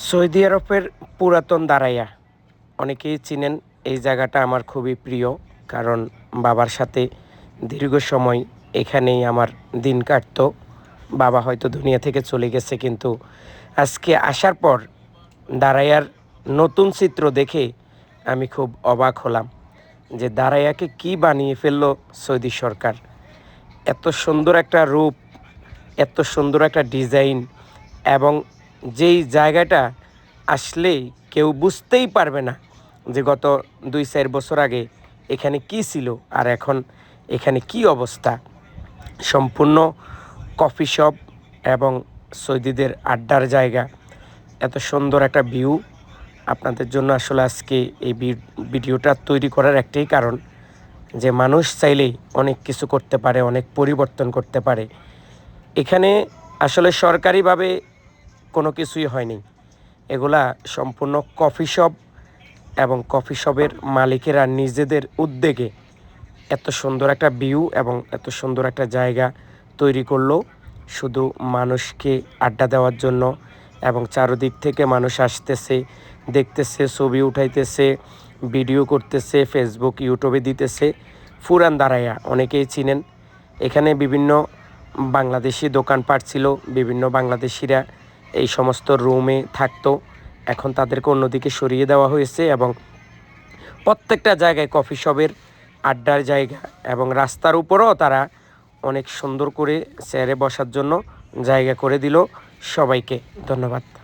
Saudi আরবের পুরাতন দাঁড়াইয়া। অনেকেই চিনেন এই জায়গাটা আমার খুবই প্রিয়, কারণ বাবার সাথে দীর্ঘ সময় এখানেই আমার দিন কাটতো। বাবা হয়তো দুনিয়া থেকে চলে গেছে, কিন্তু আজকে আসার পর দাঁড়াইয়ার নতুন চিত্র দেখে আমি খুব অবাক হলাম যে দাঁড়াইয়াকে কি বানিয়ে ফেলল সৌদি সরকার। এত সুন্দর একটা রূপ, এত সুন্দর একটা ডিজাইন এবং যেই জায়গাটা আসলে কেউ বুঝতেই পারবে না যে গত দুই চার বছর আগে এখানে কি ছিল আর এখন এখানে কি অবস্থা। সম্পূর্ণ কফি শপ এবং সৌদিদের আড্ডার জায়গা। এত সুন্দর একটা ভিউ। আপনাদের জন্য আসলে আজকে এই ভিডিওটা তৈরি করার একটাই কারণ যে মানুষ চাইলেই অনেক কিছু করতে পারে, অনেক পরিবর্তন করতে পারে। এখানে আসলে সরকারিভাবে কোনো কিছুই হয়নি। এগুলা সম্পূর্ণ কফি শপ এবং কফি শপের মালিকেরা নিজেদের উদ্যোগে এত সুন্দর একটা ভিউ এবং এত সুন্দর একটা জায়গা তৈরি করল। শুধু মানুষকে আড্ডা দেওয়ার জন্য এবং চারদিক থেকে মানুষ আসতেছে, দেখতেছে, ছবি উঠাইতেছে, ভিডিও করতেছে ফেসবুক ইউটিউবে দিতেছে। ফুরান দাঁড়াইয়া অনেকেই চিনেন। এখানে বিভিন্ন বাংলাদেশি দোকানপাট ছিল, বিভিন্ন বাংলাদেশিরা এই সমস্ত রুমে থাকতো। এখন তাদেরকে অন্যদিকে সরিয়ে দেওয়া হয়েছে এবং প্রত্যেকটা জায়গায় কফি শপের আড্ডার জায়গা এবং রাস্তার উপরও তারা অনেক সুন্দর করে চেয়ারে বসার জন্য জায়গা করে দিল সবাইকে। ধন্যবাদ।